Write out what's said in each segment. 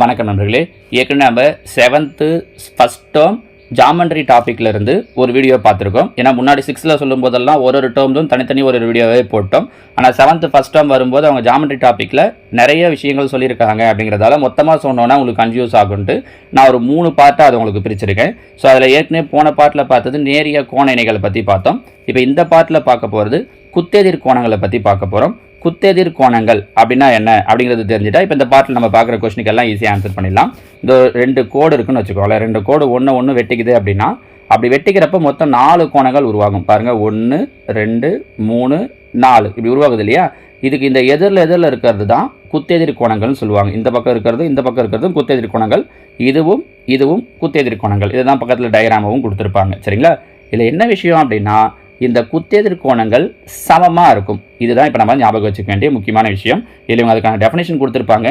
வணக்கம் நண்பர்களே. ஏற்கனவே நம்ம செவன்த்து ஃபஸ்ட் டேர்ம் ஜாமெண்ட்ரி டாப்பிக்கில் இருந்து ஒரு வீடியோ பார்த்துருக்கோம். ஏன்னா முன்னாடி சிக்ஸில் சொல்லும் போதெல்லாம் ஒரு ஒரு டேர்ம்லும் தனித்தனி ஒரு ஒரு வீடியோவே போட்டோம். ஆனால் செவன்த்து ஃபஸ்ட் டேர்ம் வரும்போது அவங்க ஜாமெண்ட்ரி டாப்பிக்கில் நிறைய விஷயங்கள் சொல்லியிருக்காங்க அப்படிங்கிறதால மொத்தமாக சொன்னோன்னா உங்களுக்கு கன்ஃபியூஸ் ஆகுன்ட்டு நான் ஒரு மூணு பார்ட்டாக அது உங்களுக்கு பிரிச்சிருக்கேன். ஸோ அதில் ஏற்கனவே போன பாட்டில் பார்த்தது நேரிய கோண இணைகளை பற்றி பார்த்தோம். இப்போ இந்த பாட்டில் பார்க்க போகிறது குத்தெதிர் கோணங்களை பற்றி பார்க்க போகிறோம் குத்தெதிர் கோணங்கள் அப்படின்னா என்ன அப்படிங்கிறது தெரிஞ்சுட்டா இப்போ இந்த பாட்டில் நம்ம பார்க்குற கொஸ்டினுக்கு எல்லாம் ஈஸியாக ஆன்சர் பண்ணிடலாம். இந்த ரெண்டு கோடு இருக்குன்னு வச்சுக்கோங்களேன் ரெண்டு கோடு ஒன்று ஒன்று வெட்டிக்குது அப்படின்னா அப்படி வெட்டிக்கிறப்ப மொத்தம் நாலு கோணங்கள் உருவாகும். பாருங்கள் ஒன்று ரெண்டு மூணு நாலு. இப்படி உருவாகுது இல்லையா? இதுக்கு இந்த எதிரில் எதிரில் இருக்கிறது தான் குத்தெதிர் கோணங்கள்னு சொல்லுவாங்க. இந்த பக்கம் இருக்கிறது இந்த பக்கம் இருக்கிறதும் குத்தெதிர் கோணங்கள். இதுவும் இதுவும் குத்தெதிர் கோணங்கள். இதுதான் பக்கத்தில் டயக்ராமாவும் கொடுத்துருப்பாங்க. சரிங்களா? இதில் என்ன விஷயம் அப்படின்னா இந்த குத்தெதிர் கோணங்கள் சமமாக இருக்கும். இதுதான் இப்போ நம்ம ஞாபகம் வச்சுக்க வேண்டிய முக்கியமான விஷயம். இதில் இவங்க அதுக்கான டெஃபினேஷன் கொடுத்துருப்பாங்க.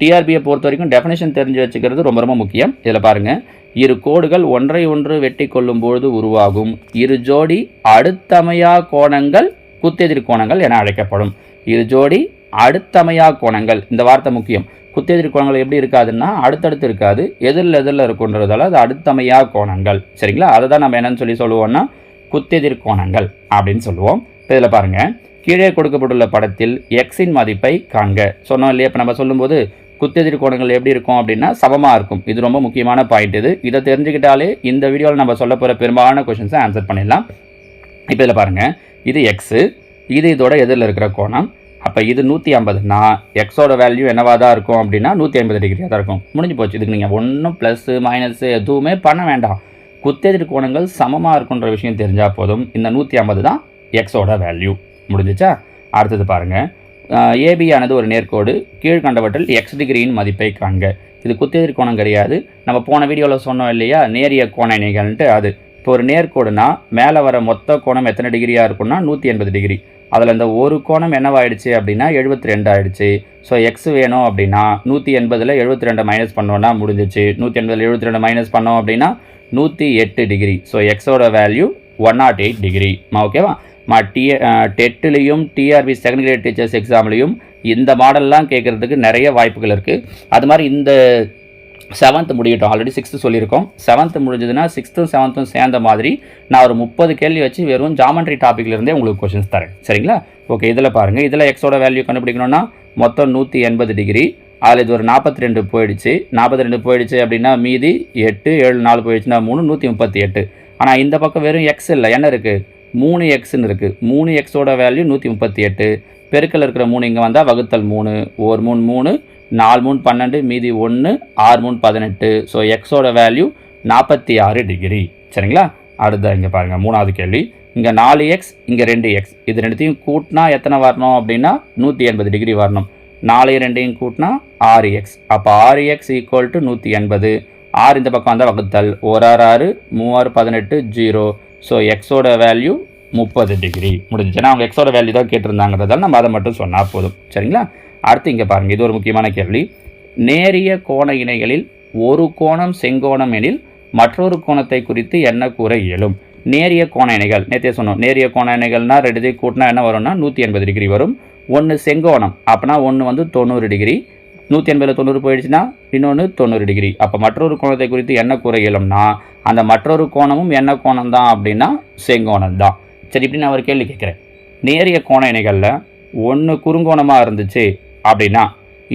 டிஆர்பியை பொறுத்த வரைக்கும் டெஃபினேஷன் தெரிஞ்சு வச்சுக்கிறது ரொம்ப ரொம்ப முக்கியம். இதில் பாருங்கள் இரு கோடுகள் ஒன்றை ஒன்று வெட்டி கொள்ளும் பொழுது உருவாகும். இரு ஜோடி அடுத்தமையா கோணங்கள் குத்தெதிர் கோணங்கள் என அழைக்கப்படும். இரு ஜோடி அடுத்தமையா கோணங்கள். இந்த வார்த்தை முக்கியம். குத்தெதிர் கோணங்கள் எப்படி இருக்காதுன்னா அடுத்தடுத்து இருக்காது. எதிரில் எதிரில் இருக்குன்றதால அது அடுத்தமையா கோணங்கள். சரிங்களா? அதை தான் நம்ம என்னன்னு சொல்லி சொல்லுவோம்னா குத்தெதிர் கோணங்கள் அப்படின்னு சொல்லுவோம். இப்போ இதில் பாருங்கள் கீழே கொடுக்கப்பட்டுள்ள படத்தில் எக்ஸின் மதிப்பை காண்க. சொன்னோம் இல்லையா? இப்போ நம்ம சொல்லும்போது குத்தெதிர் கோணங்கள் எப்படி இருக்கும் அப்படின்னா சமமாக இருக்கும். இது ரொம்ப முக்கியமான பாயிண்ட் இது. இதை தெரிஞ்சுக்கிட்டாலே இந்த வீடியோவில் நம்ம சொல்ல போகிற பெரும்பாலான கொஷின்ஸை ஆன்சர் பண்ணிடலாம். இப்போ இதில் பாருங்கள் இது எக்ஸு இது இதோட எதிரில் இருக்கிற கோணம். அப்போ இது நூற்றி ஐம்பதுனா எக்ஸோட வேல்யூ என்னவாக தான் இருக்கும் அப்படின்னா நூற்றி ஐம்பது டிகிரியாக தான் இருக்கும். முடிஞ்சு போச்சு. இதுக்கு நீங்கள் ஒன்றும் ப்ளஸ்ஸு மைனஸு எதுவுமே பண்ண வேண்டாம். குத்தெதிர் கோணங்கள் சமமாக இருக்குன்ற விஷயம் தெரிஞ்சால் போதும். இந்த நூற்றி ஐம்பது தான் எக்ஸோட வேல்யூ முடிஞ்சிச்சா? அடுத்தது பாருங்கள் ஏபி ஆனது ஒரு நேர்கோடு கீழ்கண்டவற்றில் எக்ஸ் டிகிரியின் மதிப்பை காண்க. இது குத்தெதிர் கோணம் கிடையாது. நம்ம போன வீடியோவில் சொன்னோம் இல்லையா? நேரிய கோண இணைகள்ன்ட்டு அது. இப்போ ஒரு நேர்கோடுனா மேலே வர மொத்த கோணம் எத்தனை டிகிரியாக இருக்கும்னா நூற்றி எண்பது டிகிரி அதில் இந்த ஒரு கோணம் என்னவாயிடுச்சு அப்படின்னா எழுபத்தி ரெண்டு ஆயிடுச்சு. ஸோ எக்ஸ் வேணும் அப்படின்னா நூற்றி எண்பதில் எழுபத்தி ரெண்டு மைனஸ் பண்ணோன்னா முடிஞ்சிச்சு. நூற்றி எண்பதில் எழுபத்தி ரெண்டு மைனஸ் பண்ணோம் அப்படின்னா நூற்றி எட்டு டிகிரி ஸோ எக்ஸோட value one nought eight degree ஓகேவா மா டி டெட்டுலேயும் டிஆர்பி செகண்ட் கிரேட் டீச்சர்ஸ் எக்ஸாம்லேயும் இந்த மாடல்லாம் கேட்குறதுக்கு நிறைய வாய்ப்புகள் இருக்குது அது மாதிரி இந்த செவன்த் முடியட்டும். ஆல்ரெடி சிக்ஸ்த்து சொல்லியிருக்கோம். செவன்த் முடிஞ்சதுன்னா சிக்ஸ்த்தும் செவன்த்தும் சேர்ந்த மாதிரி நான் ஒரு முப்பது கேள்வி வச்சு வெறும் ஜாமெண்ட்ரி டாப்பிக்லேருந்தே உங்களுக்கு கொஷின்ஸ் தரேன். சரிங்களா? ஓகே இதில் பாருங்கள் இதில் எக்ஸோட வேல்யூ கண்டுபிடிக்கணும்னா மொத்தம் நூற்றி எண்பது டிகிரி அதில் இது ஒரு நாற்பத்தி ரெண்டு போயிடுச்சு. நாற்பத்தி ரெண்டு போயிடுச்சு அப்படின்னா மீதி எட்டு ஏழு நாலு போயிடுச்சுன்னா மூணு நூற்றி முப்பத்தி எட்டு ஆனால் இந்த பக்கம் வெறும் எக்ஸ் இல்லை. என்ன இருக்குது மூணு எக்ஸ்ன்னு இருக்குது மூணு எக்ஸோட வேல்யூ நூற்றி முப்பத்தி எட்டு பெருக்கல் இருக்கிற மூணு இங்கே வந்தால் வகுத்தல் மூணு. ஒரு மூணு மூணு நாலு மூணு பன்னெண்டு மீதி ஒன்று ஆறு மூணு பதினெட்டு. ஸோ எக்ஸோட வேல்யூ நாற்பத்தி ஆறு டிகிரி சரிங்களா? அடுத்த இங்கே பாருங்கள் மூணாவது கேள்வி. இங்கே நாலு எக்ஸ் இங்கே ரெண்டு எக்ஸ் இது ரெண்டுத்தையும் கூட்டினா எத்தனை வரணும் அப்படின்னா நூற்றி எண்பது டிகிரி வரணும். நாலு ரெண்டையும் கூட்டினா ஆறு எக்ஸ் அப்போ ஆறு எக்ஸ் ஈக்குவல் டு நூற்றி எண்பது. ஆறு இந்த பக்கம் வந்தால் வகுத்தல். ஒரு ஆறு ஆறு மூவாறு பதினெட்டு ஜீரோ. ஸோ எக்ஸோட வேல்யூ முப்பது டிகிரி முடிஞ்சுச்சுன்னா அவங்க எக்ஸோட வேல்யூ தான் கேட்டிருந்தாங்கிறதால நம்ம அதை மட்டும் சொன்னால் போதும். சரிங்களா? அடுத்து இங்கே பாருங்கள் இது ஒரு முக்கியமான கேள்வி. நேரிய கோண இணைகளில் ஒரு கோணம் செங்கோணம் எனில் மற்றொரு கோணத்தை குறித்து என்ன கூற இயலும்? நேரிய கோண இணைகள். நேற்றே சொன்னோம். நேரிய கோண இணைகள்னால் ரெண்டு கூட்டினா என்ன வரும்னா நூற்றி எண்பது டிகிரி வரும். ஒன்று செங்கோணம் அப்போனா ஒன்று வந்து தொண்ணூறு டிகிரி. நூற்றி எண்பதில் தொண்ணூறு போயிடுச்சுன்னா இன்னொன்று தொண்ணூறு டிகிரி. அப்போ மற்றொரு கோணத்தை குறித்து என்ன கூற இயலும்னா அந்த மற்றொரு கோணமும் என்ன கோணம் தான் அப்படின்னா செங்கோணம் தான். சரி இப்படி நான் ஒரு கேள்வி கேட்குறேன். நேரிய கோண இணைகளில் ஒன்று குறுங்கோணமாக இருந்துச்சு அப்படின்னா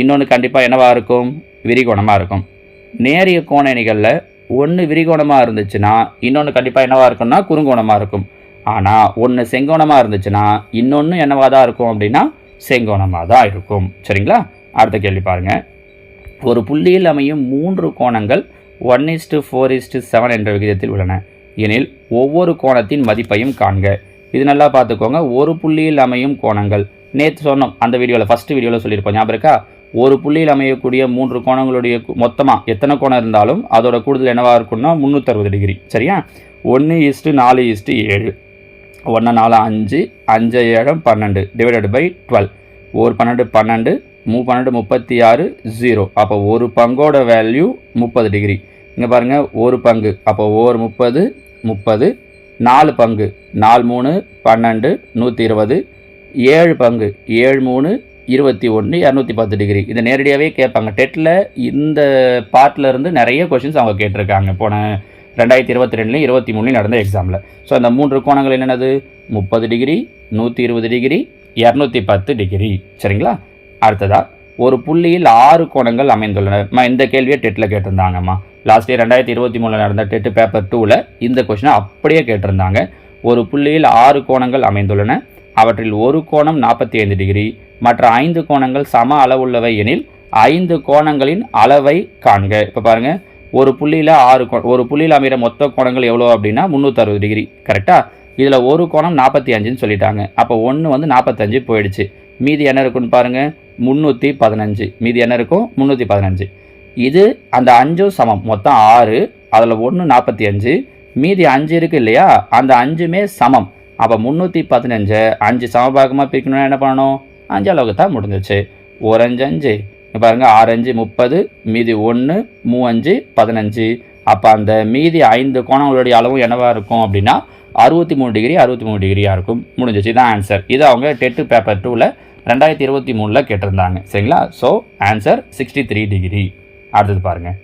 இன்னொன்று கண்டிப்பாக என்னவாக இருக்கும்? விரிகோணமாக இருக்கும். நேரிய கோண இணைகளில் ஒன்று விரிகோணமாக இருந்துச்சுன்னா இன்னொன்று கண்டிப்பாக என்னவாக இருக்கும்னா குறுங்கோணமாக இருக்கும். ஆனால் ஒன்று செங்கோணமாக இருந்துச்சுன்னா இன்னொன்று என்னவாக தான் இருக்கும் அப்படின்னா செங்கோணமாக தான் இருக்கும். சரிங்களா? அடுத்த கேள்வி பாருங்கள் ஒரு புள்ளியில் அமையும் மூன்று கோணங்கள் one is to four is to seven என்ற விகிதத்தில் உள்ளன. எனில் ஒவ்வொரு கோணத்தின் மதிப்பையும் காண்க. இது நல்லா பார்த்துக்கோங்க. ஒரு புள்ளியில் அமையும் கோணங்கள். நேற்று சொன்னோம் அந்த வீடியோவில் ஃபஸ்ட்டு வீடியோவில் சொல்லியிருப்போம். ஞாபகம் இருக்கா? ஒரு புள்ளியில் அமையக்கூடிய மூன்று கோணங்களுடைய மொத்தமாக எத்தனை கோணம் இருந்தாலும் அதோட கூடுதல் என்னவாக இருக்கும்னா முந்நூற்றறுபது டிகிரி சரியா? ஒன்று இஸ்ட்டு நாலு இஸ்ட்டு ஏழு. ஒன்று நாலு அஞ்சு அஞ்சு ஏழம் பன்னெண்டு. டிவைடட் பை டுவெல் ஒரு பன்னெண்டு பன்னெண்டு மூ பன்னெண்டு முப்பத்தி ஆறு ஜீரோ அப்போ ஒரு பங்கோட வேல்யூ முப்பது டிகிரி இங்கே பாருங்கள் ஒரு பங்கு. அப்போ ஒரு முப்பது முப்பது நாலு பங்கு. நாலு மூணு பன்னெண்டு நூற்றி இருபது. ஏழு பங்கு. ஏழு மூணு இருபத்தி ஒன்று இரநூத்தி பத்து டிகிரி இதை நேரடியாகவே கேட்பாங்க. டெட்டில் இந்த பார்ட்டில் இருந்து நிறைய கொஷின்ஸ் அவங்க கேட்டிருக்காங்க. போன ரெண்டாயிரத்தி இருபத்தி ரெண்டுலையும் இருபத்தி மூணுலையும் நடந்த எக்ஸாமில் ஸோ அந்த மூன்று கோணங்கள் என்னென்னது? முப்பது டிகிரி நூற்றி இருபது டிகிரி இரநூத்தி பத்து டிகிரி சரிங்களா? அடுத்ததா ஒரு புள்ளியில் ஆறு கோணங்கள் அமைந்துள்ளன. இந்த கேள்வியை டெட்டில் கேட்டிருந்தாங்கம்மா. லாஸ்ட் இயர் ரெண்டாயிரத்தி இருபத்தி மூணில் நடந்த டெட்டு பேப்பர் டூவில் இந்த கொஷினை அப்படியே கேட்டிருந்தாங்க. ஒரு புள்ளியில் ஆறு கோணங்கள் அமைந்துள்ளன. அவற்றில் ஒரு கோணம் நாற்பத்தி ஐந்து டிகிரி மற்ற ஐந்து கோணங்கள் சம அளவுள்ளவை எனில் ஐந்து கோணங்களின் அளவை காண்க. இப்போ பாருங்கள் ஒரு புள்ளியில் ஆறு கோ ஒரு புள்ளியில் அமைகிற மொத்த கோணங்கள் எவ்வளோ அப்படின்னா முந்நூற்றறுபது டிகிரி கரெக்டாக இதில் ஒரு கோணம் நாற்பத்தி அஞ்சுன்னு சொல்லிட்டாங்க. அப்போ ஒன்று வந்து நாற்பத்தஞ்சு போயிடுச்சு. மீதி என்ன இருக்குன்னு பாருங்கள் முந்நூற்றி பதினஞ்சு. மீதி என்ன இருக்கும்? முந்நூற்றி பதினஞ்சு. இது அந்த அஞ்சும் சமம். மொத்தம் ஆறு. அதில் ஒன்று நாற்பத்தி அஞ்சு மீதி அஞ்சு இருக்கு இல்லையா? அந்த அஞ்சுமே சமம். அப்போ முந்நூற்றி பதினஞ்சை அஞ்சு சமபாகமாக பிரிக்கணும்னா என்ன பண்ணணும்? அஞ்சு அளவுக்கு தான் முடிஞ்சிச்சு. ஒரு அஞ்சு அஞ்சு. இங்க பாருங்கள் ஆறு முப்பது மீதி ஒன்று மூவஞ்சு பதினஞ்சு. அப்போ அந்த மீதி ஐந்து கோணங்களுடைய அளவும் என்னவாக இருக்கும் அப்படின்னா அறுபத்தி மூணு டிகிரி அறுபத்தி மூணு டிகிரியாக இருக்கும். முடிஞ்சிச்சு இதான் ஆன்சர் இது அவங்க டெட்டு பேப்பர் டூவில் ரெண்டாயிரத்தி இருபத்தி மூணில் கேட்டிருந்தாங்க. சரிங்களா? So answer sixty three degree. அடுத்தது பாருங்கள்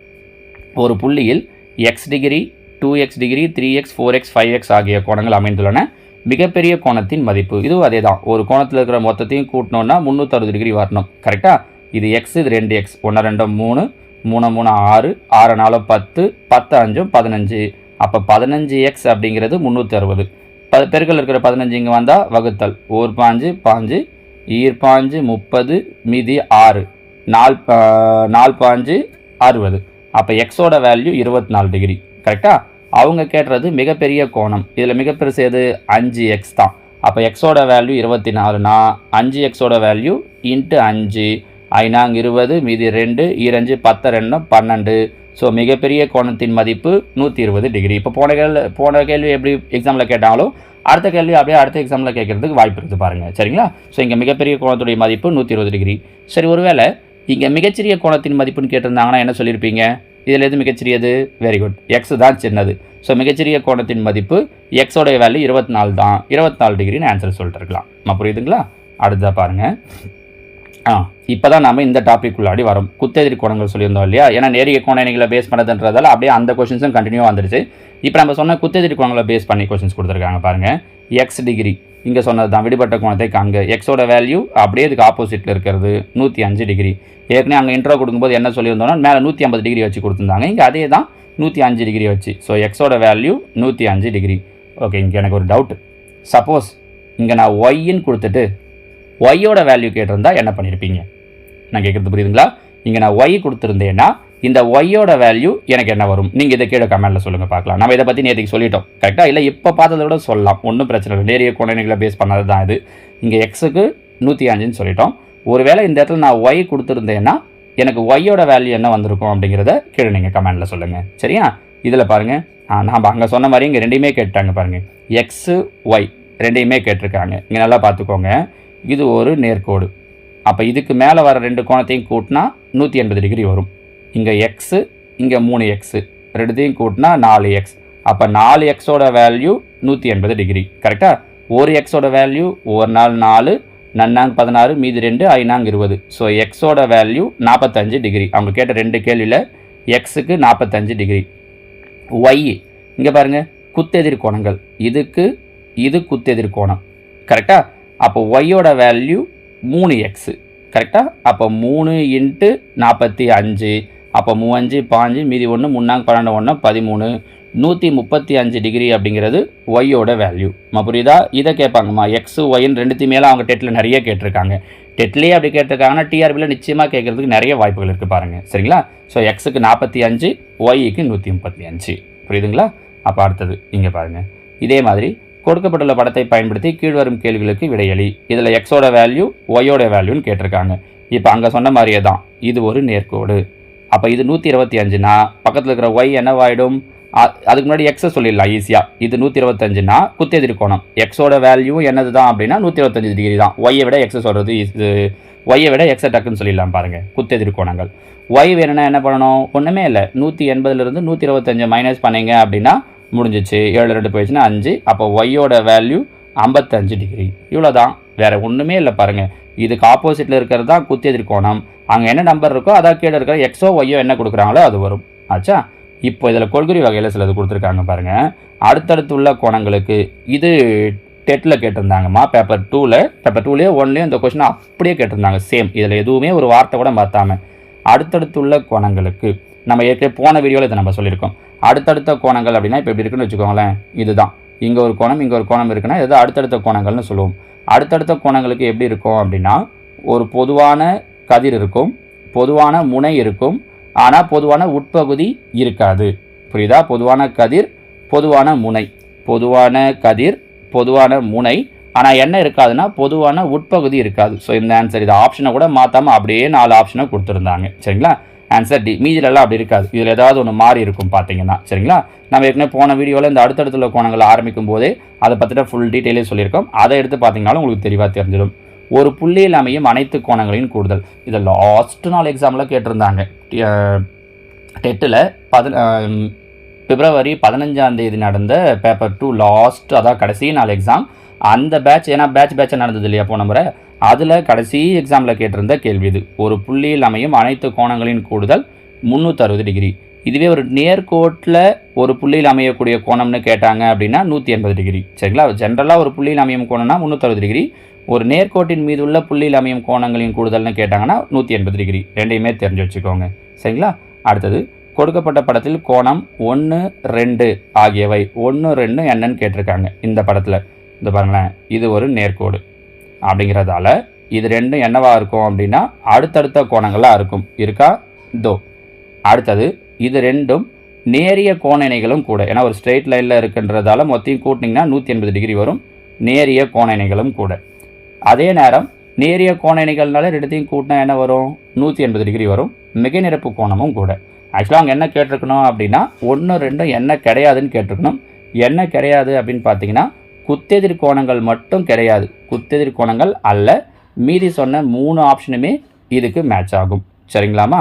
ஒரு புள்ளியில் x degree two x degree three x four x five x ஆகிய கோணங்கள் அமைந்துள்ளன. மிகப்பெரிய கோணத்தின் மதிப்பு. இதுவும் அதே தான் ஒரு கோணத்தில் இருக்கிற மொத்தத்தையும் கூட்டினோன்னா முந்நூற்றறுபது டிகிரி வரணும். கரெக்டாக இது எக்ஸ் இது ரெண்டு எக்ஸ் ஒன்று ரெண்டு மூணு. மூணு மூணு ஆறு. ஆறு நாலு பத்து. பத்து அஞ்சும் பதினஞ்சு. அப்போ பதினஞ்சு எக்ஸ் அப்படிங்கிறது முந்நூற்றி அறுபது. ப பெருக்கல் இருக்கிற பதினஞ்சு இங்கே வந்தால் வகுத்தல். ஓர் பாஞ்சு பாஞ்சு. ஈர் பாஞ்சு முப்பது. மீதி ஆறு. நால் நால் பாஞ்சு அறுபது. அப்போ எக்ஸோட வேல்யூ இருபத்தி நாலு டிகிரி கரெக்டாக அவங்க கேட்டுறது மிகப்பெரிய கோணம். இதில் மிகப்பெருசு எது? அஞ்சு எக்ஸ் தான். அப்போ எக்ஸோட வேல்யூ இருபத்தி நாலுனா அஞ்சு எக்ஸோட வேல்யூ இன்ட்டு அஞ்சு. ஐநாங் இருபது மீதி ரெண்டு இரஞ்சு பத்து ரெண்டு பன்னெண்டு. ஸோ மிகப்பெரிய கோணத்தின் மதிப்பு நூற்றி இருபது டிகிரி இப்போ போன கேள்வி போன கேள்வி எப்படி எக்ஸாமில் கேட்டாலும் அடுத்த கேள்வி அப்படியே அடுத்த எக்ஸாமில் கேட்குறதுக்கு வாய்ப்பு இருக்குது பாருங்கள் சரிங்களா? ஸோ இங்கே மிகப்பெரிய கோணத்துடைய மதிப்பு நூற்றி இருபது டிகிரி சரி ஒருவேளை இங்கே மிகச்சிறிய கோணத்தின் மதிப்புன்னு கேட்டிருந்தாங்கன்னா என்ன சொல்லியிருப்பீங்க? இதில் எது மிகச்சிறியது? வெரி குட் எக்ஸ் தான் சின்னது. ஸோ மிகச்சிறிய கோணத்தின் மதிப்பு எக்ஸோடைய வேல்யூ இருபத்தி நாலு தான். இருபத்தி நாலு டிகிரின்னு ஆன்சர் சொல்லிட்டு இருக்கலாம் நம்ம புரியுதுங்களா? அடுத்ததாக பாருங்கள் ஆ இப்போ தான் நம்ம இந்த டாபிக் உள்ளாடி வரோம். குத்தெதிரி கோணங்கள் சொல்லியிருந்தோம் இல்லையா? ஏன்னா நேரிய கோணங்களை பேஸ் பண்ணதுன்றதால அப்படியே அந்த கொஷின்ஸும் கண்டினியூ வந்துடுச்சு இப்போ நம்ம சொன்ன குத்தெதிரி கோணங்களை பேஸ் பண்ணி கொஷின்ஸ் கொடுத்துருக்காங்க பாருங்கள் எக்ஸ் டிகிரி இங்கே சொன்னது தான் விடுபட்ட கோணத்தை காண்க. எக்ஸோட வேல்யூ அப்படியே இதுக்கு ஆப்போசிட்டில் இருக்கிறது. நூற்றி அஞ்சு டிகிரி ஏற்கனவே அங்கே இன்ட்ரோ கொடுக்கும்போது என்ன சொல்லியிருந்தோம்னா மேலே நூற்றி ஐம்பது டிகிரி வச்சு கொடுத்துருந்தாங்க. இங்கே அதே தான் நூற்றி அஞ்சு டிகிரி வச்சு. ஸோ எக்ஸோட வேல்யூ நூற்றி அஞ்சு டிகிரி ஓகே இங்கே எனக்கு ஒரு டவுட் சப்போஸ் இங்கே நான் ஒய்ன்னு கொடுத்துட்டு ஒய்யோட வேல்யூ கேட்டிருந்தா என்ன பண்ணியிருப்பீங்க நான் கேட்குறது புரியுதுங்களா? இங்கே நான் ஒய் கொடுத்துருந்தேன்னா இந்த ஒய்யோட வேல்யூ எனக்கு என்ன வரும்? நீங்கள் இதை கீழே கமெண்ட்டில் சொல்லுங்கள் பார்க்கலாம். நம்ம இதை பற்றி நேற்றுக்கு சொல்லிட்டோம். கரெக்டாக இல்லை இப்போ பார்த்ததை விட சொல்லலாம். ஒன்றும் பிரச்சனை இல்லை. நேரிய குழந்தைகளை பேஸ் பண்ணது தான் இது. இங்கே எக்ஸுக்கு நூற்றி அஞ்சுன்னு சொல்லிட்டோம். ஒருவேளை இந்த இடத்துல நான் ஒய் கொடுத்துருந்தேன்னா எனக்கு ஒய்யோட வேல்யூ என்ன வந்திருக்கும் அப்படிங்கிறத கீழே நீங்கள் கமெண்ட்டில் சொல்லுங்கள் சரியா? இதில் பாருங்கள் நாம் அங்கே சொன்ன மாதிரி இங்கே ரெண்டையுமே கேட்டாங்க பாருங்கள் எக்ஸு ஒய் ரெண்டையுமே கேட்டிருக்காங்க. இங்கே நல்லா பார்த்துக்கோங்க. இது ஒரு நேர்கோடு. அப்போ இதுக்கு மேலே வர ரெண்டு கோணத்தையும் கூட்டினா நூற்றி எண்பது டிகிரி வரும். இங்கே எக்ஸு இங்கே மூணு எக்ஸு ரெண்டுத்தையும் கூட்டினா நாலு எக்ஸ் அப்போ நாலு எக்ஸோட வேல்யூ நூற்றி எண்பது டிகிரி. கரெக்டாக ஒரு எக்ஸோட வேல்யூ ஒரு நாள் நாலு நன்னாங் பதினாறு மீதி ரெண்டு ஐநாங் இருபது. ஸோ எக்ஸோட வேல்யூ நாற்பத்தஞ்சு டிகிரி. அவங்க கேட்ட ரெண்டு கேள்வியில் எக்ஸுக்கு நாற்பத்தஞ்சு டிகிரி. ஒய் இங்கே பாருங்கள் குத்தெதிர் கோணங்கள். இதுக்கு இது குத்தெதிர் கோணம். கரெக்டாக அப்போ ஒய்யோட வேல்யூ மூணு எக்ஸு கரெக்டாக அப்போ மூணு இன்ட்டு நாற்பத்தி அஞ்சு. அப்போ மூவஞ்சு பாஞ்சு மீதி ஒன்று முன்னாங்க பன்னெண்டு ஒன்று பதிமூணு. நூற்றி முப்பத்தி அஞ்சு டிகிரி அப்படிங்கிறது ஒய்யோட வேல்யூ மா புரியுதா? இதை கேட்பாங்கம்மா. எக்ஸு ஒய்ன்னு ரெண்டுத்தையும் மேலே அவங்க டெட்டில் நிறைய கேட்டிருக்காங்க. டெட்லேயே அப்படி கேட்டிருக்காங்கன்னா டிஆர்பியில் நிச்சயமாக கேட்கறதுக்கு நிறைய வாய்ப்புகள் இருக்குது பாருங்கள் சரிங்களா? ஸோ எக்ஸுக்கு நாற்பத்தி அஞ்சு ஒய்க்கு நூற்றி முப்பத்தி அஞ்சு. புரியுதுங்களா? அப்போ அடுத்தது இங்கே பாருங்கள் இதே மாதிரி கொடுக்கப்பட்டுள்ள படத்தை பயன்படுத்தி கீழ்வரும் கேள்விகளுக்கு விடையளி. இதில் எக்ஸோட வேல்யூ ஒய்யோட வேல்யூன்னு கேட்டிருக்காங்க. இப்போ அங்கே சொன்ன மாதிரியே தான். இது ஒரு நேர்கோடு. அப்போ இது நூற்றி இருபத்தி அஞ்சுனா பக்கத்தில் இருக்கிற ஒய் என்னவாயிடும்? அதுக்கு முன்னாடி எக்ஸை சொல்லிடலாம் ஈஸியாக இது நூற்றி இருபத்தஞ்சுனா குத்தெதிர் கோணம். எக்ஸோட வேல்யூ என்னது தான் அப்படின்னா நூற்றி இருபத்தஞ்சு டிகிரி தான் ஒய்யை விட எக்ஸை சொல்கிறது இது ஒய்யை விட எக்ஸை டக்குன்னு சொல்லிடலாம் பாருங்கள் குத்தெதிர் கோணங்கள். ஒய் வேணும்னா என்ன பண்ணணும்? ஒன்றுமே இல்லை. நூற்றி எண்பதுலேருந்து நூற்றி இருபத்தஞ்சு மைனஸ் பண்ணீங்க அப்படின்னா முடிஞ்சிச்சு. ஏழு ரெண்டு போயிடுச்சுன்னா அஞ்சு. அப்போ ஒய்யோட வேல்யூ ஐம்பத்தஞ்சு டிகிரி இவ்வளோ தான் வேறு ஒன்றுமே இல்லை பாருங்கள் இதுக்கு ஆப்போசிட்டில் இருக்கிறது தான் குத்தி கோணம். அங்கே என்ன நம்பர் இருக்கோ அதான் கீழே இருக்கிற எக்ஸோ ஒய்யோ என்ன கொடுக்குறாங்களோ அது வரும். ஆச்சா? இப்போ இதில் கொள்குறி வகையில் சிலது கொடுத்துருக்காங்க பாருங்கள் அடுத்தடுத்து உள்ள கோணங்களுக்கு இது டெட்டில் கேட்டிருந்தாங்கம்மா. பேப்பர் டூவில் பேப்பர் டூலேயே ஒன்லேயும் இந்த கொஷினை அப்படியே கேட்டிருந்தாங்க. சேம் இதில் எதுவுமே ஒரு வார்த்தை கூட மாற்றாமல் அடுத்தடுத்துள்ள கோணங்களுக்கு நம்ம ஏற்கனவே போன வீடியோவில் இதை நம்ம சொல்லியிருக்கோம். அடுத்தடுத்த கோணங்கள் அப்படின்னா இப்போ இப்படி இருக்குன்னு வச்சுக்கோங்களேன் இதுதான். இங்கே ஒரு கோணம் இங்கே ஒரு கோணம் இருக்குன்னா இது அடுத்தடுத்த கோணங்கள்னு சொல்லுவோம். அடுத்தடுத்த கோணங்களுக்கு எப்படி இருக்கும் அப்படின்னா ஒரு பொதுவான கதிர் இருக்கும் பொதுவான முனை இருக்கும் ஆனால் பொதுவான உட்பகுதி இருக்காது. புரியுதா? பொதுவான கதிர் பொதுவான முனை. பொதுவான கதிர் பொதுவான முனை. ஆனால் என்ன இருக்காதுன்னா பொதுவான உட்பகுதி இருக்காது. ஸோ இந்த ஆன்சர் இது ஆப்ஷனை கூட மாற்றாமல் அப்படியே நாலு ஆப்ஷனை கொடுத்துருந்தாங்க. சரிங்களா? ஆன்சர் டி மீதிலெல்லாம் அப்படி இருக்காது. இதில் ஏதாவது ஒன்று மாறி இருக்கும் பார்த்தீங்கன்னா. சரிங்களா? நம்ம ஏற்கனவே போன வீடியோவில் இந்த அடுத்தடுத்துள்ள கோணங்களை ஆரம்பிக்கும் போதே அதை பற்றின ஃபுல் டீட்டெயிலே சொல்லியிருக்கோம். அதை எடுத்து பார்த்தீங்கனாலும் உங்களுக்கு தெளிவாக தெரிஞ்சிடும். ஒரு புள்ளியில் அமையும் அனைத்து கோணங்களையும் கூடுதல். இதை லாஸ்ட் நாள் எக்ஸாமில் கேட்டிருந்தாங்க. டெட்டில் பதின பிப்ரவரி பதினஞ்சாம் தேதி நடந்த பேப்பர் டூ லாஸ்ட் அதான் கடைசி நாள் எக்ஸாம் அந்த பேட்ச் ஏன்னா பேட்ச் பேட்சாக நடந்தது இல்லையா போன முறை? அதில் கடைசி எக்ஸாமில் கேட்டிருந்த கேள்வி இது. ஒரு புள்ளியில் அமையும் அனைத்து கோணங்களின் கூடுதல் முந்நூற்றறுபது டிகிரி இதுவே ஒரு நேர்கோட்டில் ஒரு புள்ளியில் அமையக்கூடிய கோணம்னு கேட்டாங்க அப்படின்னா நூற்றி எண்பது டிகிரி சரிங்களா? ஜென்ரலாக ஒரு புள்ளியில் அமையும் கோணம்னா முந்நூற்றறுபது டிகிரி ஒரு நேர்கோட்டின் மீது உள்ள புள்ளியில் அமையும் கோணங்களின் கூடுதல்னு கேட்டாங்கன்னா நூற்றி எண்பது டிகிரி ரெண்டையுமே தெரிஞ்சு வச்சுக்கோங்க. சரிங்களா? அடுத்தது கொடுக்கப்பட்ட படத்தில் கோணம் ஒன்று ரெண்டு ஆகியவை. ஒன்று ரெண்டு என்னன்னு கேட்டிருக்காங்க இந்த படத்தில். இந்த பாருங்களேன் இது ஒரு நேர்கோடு அப்படிங்கிறதால இது ரெண்டும் என்னவாக இருக்கும் அப்படின்னா அடுத்தடுத்த கோணங்களாக இருக்கும். இருக்கா? தோ. அடுத்தது இது ரெண்டும் நேரிய கோணணைகளும் கூட. ஏன்னா ஒரு ஸ்ட்ரெயிட் லைனில் இருக்குன்றதால மொத்தையும் கூட்டினீங்கன்னா நூற்றி எண்பது டிகிரி வரும். நேரிய கோணணைகளும் கூட. அதே நேரம் நேரிய கோணணைகள்னால ரெண்டுத்தையும் கூட்டினா என்ன வரும்? நூற்றி எண்பது டிகிரி வரும். மிக நிரப்பு கோணமும் கூட. ஆக்சுவலாக அவங்க என்ன கேட்டிருக்கணும் அப்படின்னா ஒன்று ரெண்டும் என்ன கிடையாதுன்னு கேட்டிருக்கணும். என்ன கிடையாது அப்படின்னு பார்த்தீங்கன்னா குத்தெதிர் கோணங்கள் மட்டும் கிடையாது. குத்தெதிர் கோணங்கள் அல்ல. மீதி சொன்ன மூணு ஆப்ஷனுமே இதுக்கு மேட்ச் ஆகும். சரிங்களாமா?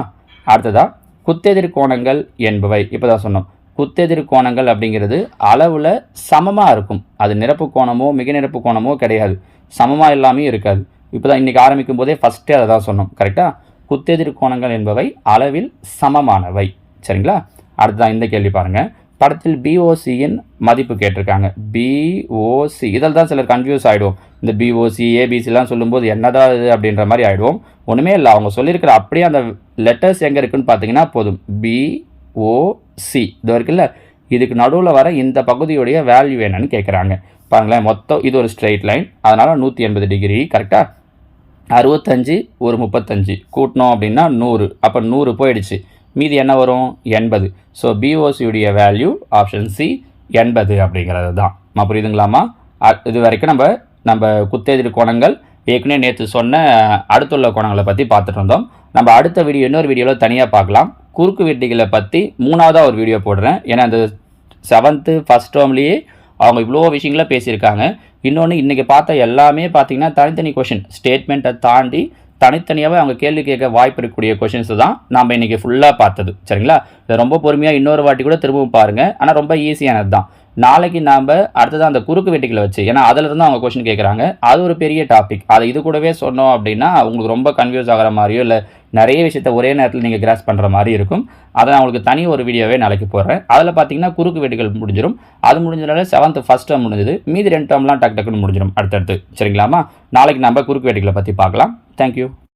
அடுத்ததா குத்தெதிர் கோணங்கள் என்பவை. இப்போ தான் சொன்னோம். குத்தெதிர் கோணங்கள் அப்படிங்கிறது அளவில் சமமாக இருக்கும். அது நிரப்பு கோணமோ மிக நிரப்பு கோணமோ கிடையாது. சமமாக எல்லாமே இருக்காது. இப்போ தான் இன்றைக்கி ஆரம்பிக்கும் போதே ஃபஸ்ட்டே அதை தான் சொன்னோம். கரெக்டாக குத்தெதிர் கோணங்கள் என்பவை அளவில் சமமானவை. சரிங்களா? அடுத்ததான் இந்த கேள்வி பாருங்கள் படத்தில் பிஓசியின் மதிப்பு கேட்டிருக்காங்க. பிஓசி இதில் தான் சிலர் கன்ஃபியூஸ் ஆகிடுவோம் இந்த பிஓசி ஏபிசிலாம் சொல்லும்போது என்னதான் இது அப்படின்ற மாதிரி ஆகிடுவோம் ஒன்றுமே இல்லை. அவங்க சொல்லியிருக்கிற அப்படியே அந்த லெட்டர்ஸ் எங்கே இருக்குன்னு பார்த்தீங்கன்னா போதும். பிஓசி இது இருக்குல்ல? இதுக்கு நடுவில் வர இந்த பகுதியுடைய வேல்யூ என்னன்னு கேட்குறாங்க. பாருங்களேன். மொத்தம் இது ஒரு ஸ்ட்ரெயிட் லைன் அதனால் நூற்றி எண்பது டிகிரி கரெக்டாக அறுபத்தஞ்சு ஒரு முப்பத்தஞ்சு. கூட்டினோம் அப்படின்னா நூறு. அப்போ நூறு போயிடுச்சு. மீதி என்ன வரும்? எண்பது. ஸோ பிஓசியுடைய வேல்யூ ஆப்ஷன் சி எண்பது அப்படிங்கிறது தான். நம்ம புரியுதுங்களாமா இது வரைக்கும் நம்ம நம்ம குத்தெதிர் கோணங்கள் ஏற்கனவே நேற்று சொன்ன அடுத்துள்ள கோணங்களை பற்றி பார்த்துட்டு இருந்தோம். நம்ம அடுத்த வீடியோ இன்னொரு வீடியோவில் தனியாக பார்க்கலாம். குறுக்கு வெட்டிகளை பற்றி மூணாவதாக ஒரு வீடியோ போடுறேன். ஏன்னா அந்த செவன்த்து ஃபஸ்ட் டேர்ம்லேயே அவங்க இவ்வளோ விஷயங்களை பேசியிருக்காங்க. இன்னொன்று இன்றைக்கி பார்த்த எல்லாமே பார்த்திங்கன்னா தனித்தனி கொஷின் ஸ்டேட்மெண்ட்டை தாண்டி தனித்தனியாகவே அவங்க கேள்வி கேட்க வாய்ப்பு இருக்கக்கூடிய கொஷின்ஸ் தான் நாம் இன்றைக்கி ஃபுல்லாக பார்த்தது. சரிங்களா? இதை ரொம்ப பொறுமையாக இன்னொரு வாட்டி கூட திரும்பவும் பாருங்கள் ஆனால் ரொம்ப ஈஸியானது தான் நாளைக்கு நாம் அடுத்தது அந்த குறுக்கு வெட்டிகளை வச்சு ஏன்னா அதிலிருந்து அவங்க கொஷின் கேட்குறாங்க அது ஒரு பெரிய டாபிக் அதை இது கூடவே சொன்னோம் அப்படின்னா உங்களுக்கு ரொம்ப கன்ஃபியூஸ் ஆகிற மாதிரியோ இல்லை நிறைய விஷயத்த ஒரே நேரத்தில் நீங்கள் கிராஸ் பண்ணுற மாதிரி இருக்கும். அதை நான் உங்களுக்கு தனி ஒரு வீடியோவே நாளைக்கு போடுறேன். அதில் பார்த்தீங்கன்னா குறுக்கு வெட்டிகள் முடிஞ்சிடும் அது முடிஞ்சதுனால செவன்த் ஃபஸ்ட் டேர்ம் முடிஞ்சது. மீதி ரெண்டு டேர்ம்லாம் டக்கு டக்குன்னு முடிஞ்சிடும் அடுத்தடுத்து. சரிங்களாமா நாளைக்கு நம்ம குறுக்கு வெட்டிகளை பற்றி பார்க்கலாம். தேங்க்யூ